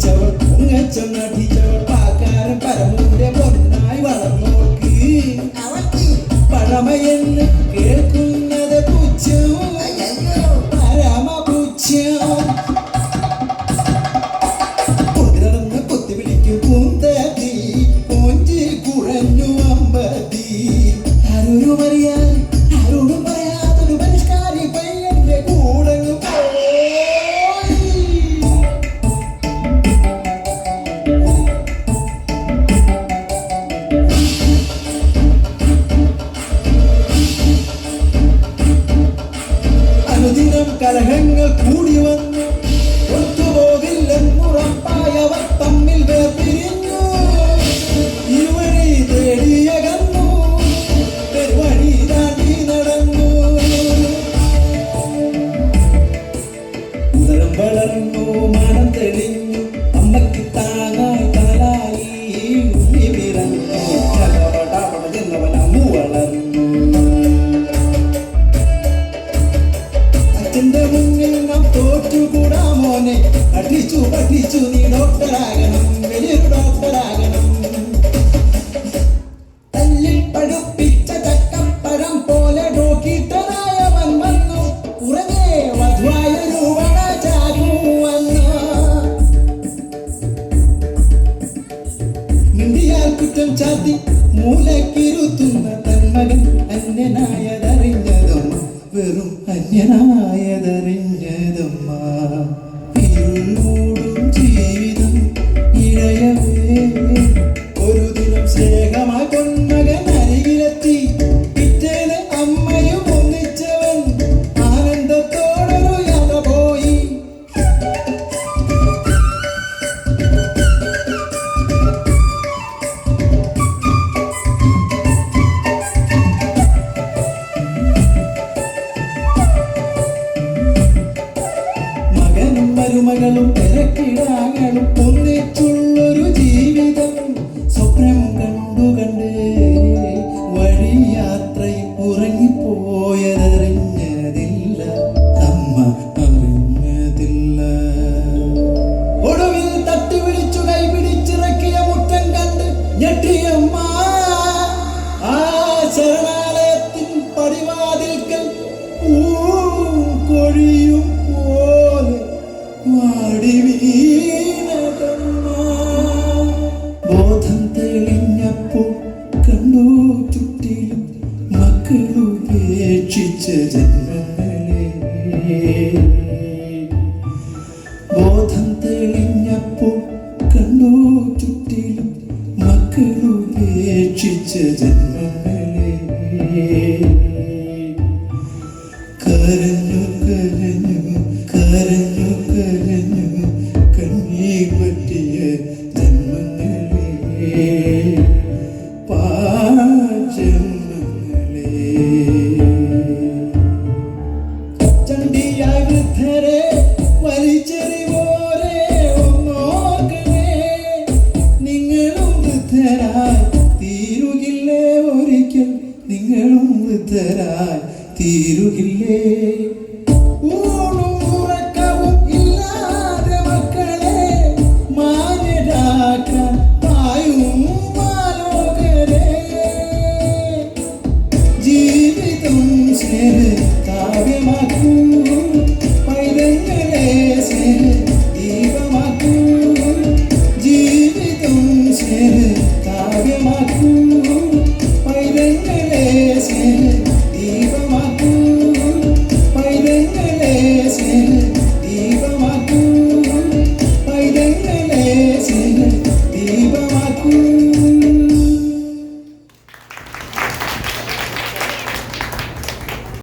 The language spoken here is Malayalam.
പൊങ്ങച്ചം നടിച്ചവൾ പാക്കാരൻ പരമൂന്റെ പൊന്നായി വളർന്നോൾക്ക്. പഴമയെന്ന് കേൾക്കുന്നത് നാം തോറ്റുകൂടാ മോനെ. പഠിച്ചു പഠിച്ചു നീ ഡോക്ടറാകണം. വലിയൊരു ഡോക്ടറാകണം. പോലെ ചാത്തി മൂലക്കിരുത്തുന്ന തന്മകൻ അന്യനായതറിഞ്ഞതും വെറും അന്യനായതറിഞ്ഞതമ്മ ജീവിതം ഒന്നിച്ചുള്ളൊരു ജീവിതം സ്വപ്നം കണ്ടു കണ്ട് വഴിയാത്രയിൽ ഉറങ്ങിപ്പോയതറിഞ്ഞതില്ല. അമ്മ അറിഞ്ഞതില്ല ഒടുവിൽ തട്ടി കൈപിടിച്ചിറക്കിയ മുറ്റം കണ്ട് ഞെട്ടിയമ്മ മക്കളുപേക്ഷിച്ച ജന്മങ്ങളെ ബോധം തെളിഞ്ഞപ്പോൾ കണ്ടു ചുറ്റിലും ശുദ്ധരായി തീരുകില്ലേ?